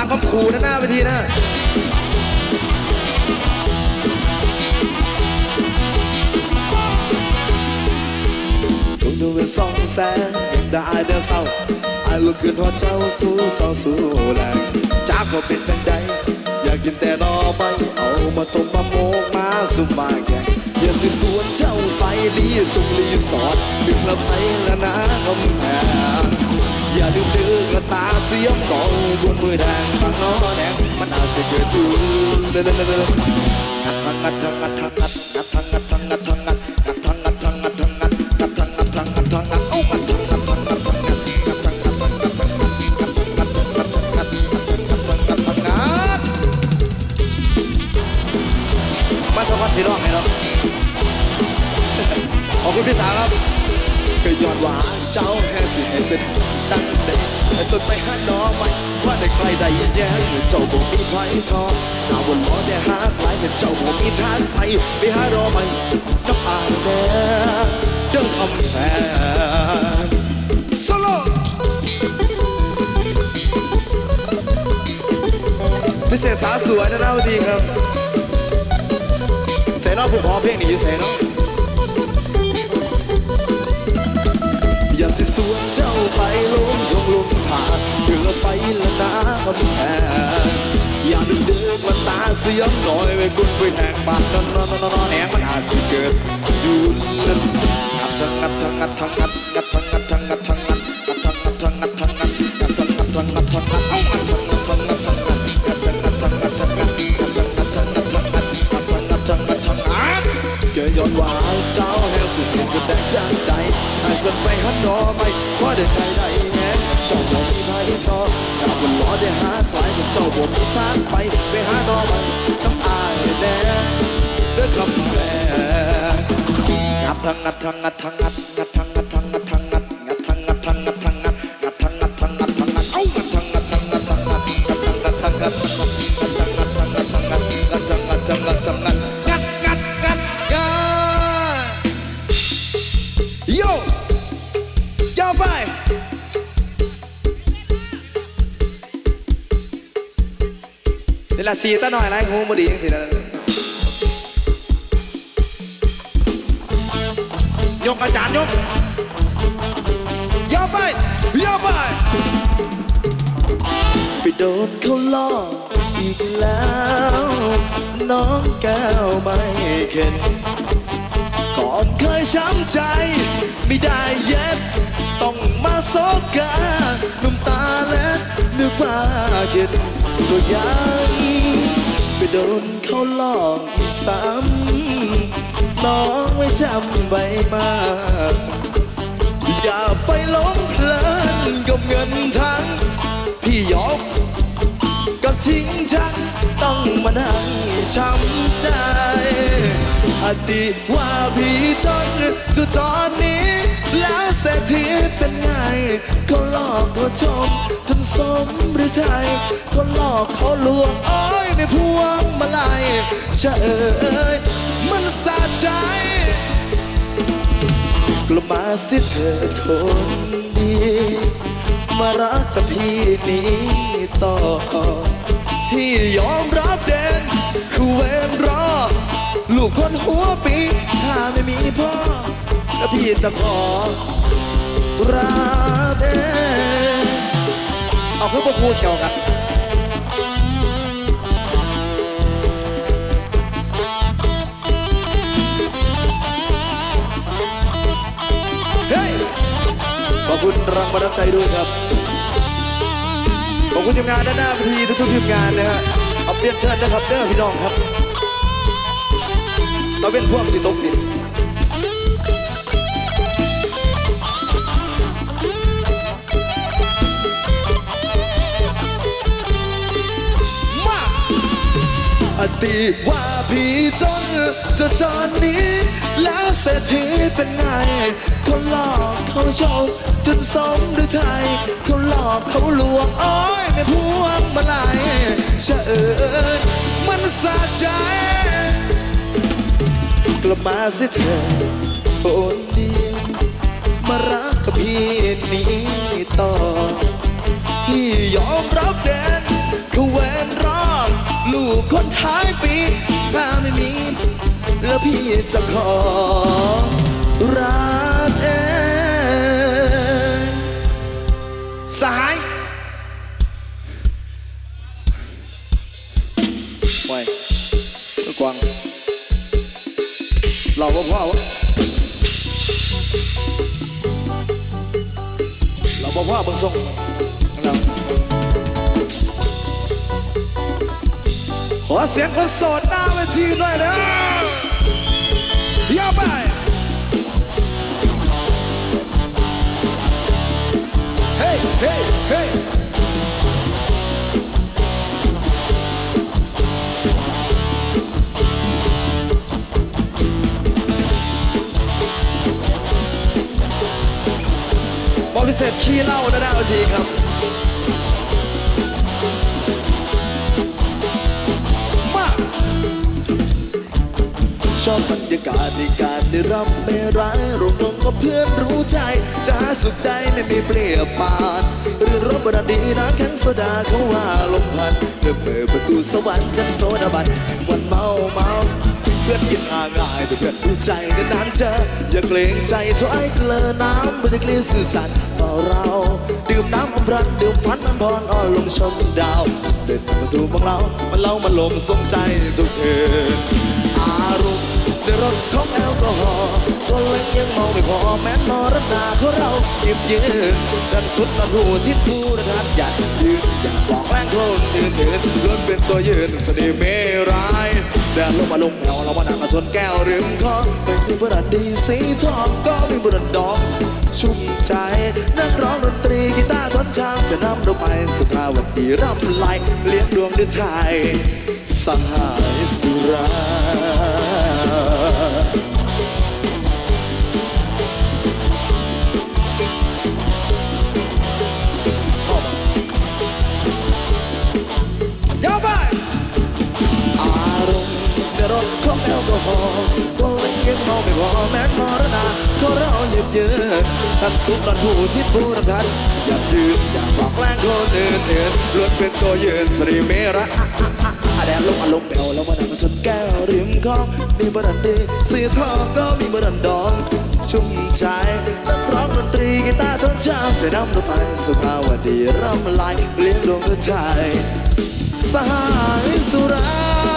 ามคำขู่นะหน้าเวทีนะดูเป็นสองแสนได้เดินเศร้าไอ้ลูกเกินหัวเจ้าสู้สองสู้แรงจ้าก็เป็นจังใดอยากกินแต่รอไปเอามาต้มมาโมกมาสุมาแกอย่าสิสวนเจ้าไปดีสุรีสอดดึงละไปละนะคำแพงอย่าลืมดึก ตาเสียมกองบนมือแดงฟังน้องแดงมันอาเสียเกิดดูเดินเดินเดินงัดงัดงัดงัดงัดงัดงัดงัดงัดงัดงัดาสวัสดีร้องให้เราขอบคุณพี่สาวครับก็ยอดหวานเจ้าแฮสิให้เสร็จจังเด็ด ให้สุดไปหาน้องไหมว่าได้ใครได้ยินแย้งเจ้าบ่มีใครทองหาวนล้อได้หาใครแต่เจ้าบ่มีทางไปไปหารอไหมน้ำอายแน่เรื่องคำแพงโซโล่พิเศษสาสวยนะนะวันดีครับเสนอผู้พอเพลงนี้เสนออยากสิสวนเจ้าไปลง ถึงไปละนะคนแพ้อยาดึงดึงมาตาเสียหน่อยไปกุนไปแหกปากนอนนอนนอนแหกมันอาจสิเกิดอยู่นั่นงัดทั้งงัดทั้งงัดทั้งงัดงัดทั้งงัดทั้งงัดทั้งงัดงัดทั้งงัดทั้งงัดทั้งงัดงัดทั้งงัดทั้งงัดทั้งงัดเอ้างัดทั้งงัดทั้งงัดทั้งงัดงัด สิแต่จังจากใจไอ้สันไปหันนอไม่ว่าได้ใครได้แน่เจ้าบ่มีใครทออยากวันล้อได้หาใครแต่เจ้าบ่มีทางไปไปหาดอไม่ต้องอายแน่เด้อคำแม่งัดทั้งงัดทั้งงัดทั้งงัดงัดทั้งงัดทั้ง นี่ละสีตาหน่อยไรงูบดีจริงๆนะยกอาจารย์ยกยาวไปยาวไปไปโดนเขาล่ออีกแล้ว น้องแก้วไม่เข็นก่อนเคยช้ำใจ ไม่ได้เย็ดต้องมาโซกาน้ำตาเล็ดนึกว่าเข็ดตัวยัง ไปโดนเขาหลอกซ้ำน้องไม่จำไว้มาก อย่าไปหลงเพลินกับเงินทั้งพี่ยกกับทิ้งชักต้องมานั่งช้ำใจ อดีตว่าพี่จนจุดตอนนี้ แล้วเศรษฐีเป็นไงเขาหลอกเขาชมจนสม หรือไทยเขาหลอกเขาลวงโอ้ยไม่พวงมาลัยเฉยมันสะใจกลับมาสิเถิดคนดี มารักกับพี่นี้ต่อพี่ยอมรับเด่นคือเวนรอ ลูกคนหัวปีถ้าไม่มีพ่อ แล้วพี่จะขอรักเอง เอาเพื่อพวกครูเขียวกันเฮ้ยขอบคุณรางวัลน้ำใจด้วยครับขอบคุณทีมงานด้านหน้าเวทีทุกๆทีมงานนะฮะเอาเปลี่ยนเชิญนะครับเด้อพี่น้องครับเราเป็นพวกสิตกดิน ตว่าพี่จนจะจอนนี้ แล้วเศรษฐีเป็นไงเขาหลอกเขาโชมจนสมหรือไทยเขาหลอกเขาลวงอ้ยไม่พวงมาลัยเฉยมันสะใจ กลับมาสิเธอคนดีมารักกับพี่นี้ต่อ ท้ายปีถ้าไม่มี แล้วพี่จะขอรักเองสหายไว้กวางเราก็พ่อวะเราพ่อพ่อเบิ่งส่งเรา เสียงคนโสดหน้าเวทีหน่อยนะย่าไปเฮ้เฮ้เฮ้บอพิเศษขี้เหล้าด้านหน้าเวทีครับ ชอบบรรยากาศในการได้รับไม่ร้ายรวมลงกับเพื่อนรู้ใจจะสุขใจไม่มีเปรียบปานหรือรบบรดีน้ำแข็งโซดาเขาว่าลมพันเมื่อเปิดประตูสวรรค์จันโซดาบันวันเมาเมาเพื่อนกินห่างง่ายแต่เพื่อนรู้ใจนานเจออย่าเกรงใจถ้อยเกลือน้ำบรรยากาศสื่อสารต่อเรา ดื่มน้ำอมรันดื่มพันน้ำพรอ่อนลงชมดาว เดินประตูของเรามันเล่ามันลมสมใจทุกเอ มณ์ในรถของแอลกอฮอล์ตัวเล็กยังเมาไม่พอแม้นอรนาของเราหยิบยืนดันสุดมาหูทิศผู้ระทัดอยากยืนอยากบอกแรงคนอื่นอื่นล้วนเป็นตัวยืนเสน่ห์ไม่ร้ายแดดลงมาลงแอวเรามานั่งมาชนแก้วริมคอไม่มีบรันดีสีทองก็มีบรันดองชุ่มใจนักร้องดนตรีกีตาร์ชนชามจะนำดอกไม้สุภาวดีร่ำไหลเลี้ยงดวงด้วยใจสหายสุรา เราเหยียบเยือนทันสุดรันผู้ที่ผู้รักทันอย่าดื่มอย่าบอกแรงคนอื่นอื่นล้วนเป็นตัวยืนสรีเมระอะอะอะอะแดดลงอารมณ์แอวแล้วมานั่งมาชนแก้วริมคลองมีบรันดีสีทองก็มีบรันดองชุ่มใจนักร้องดนตรีกีตาร์ชนชามจะนำดอกไม้สุภาวดีรำลายเลี้ยงดวงใจสหายสุรา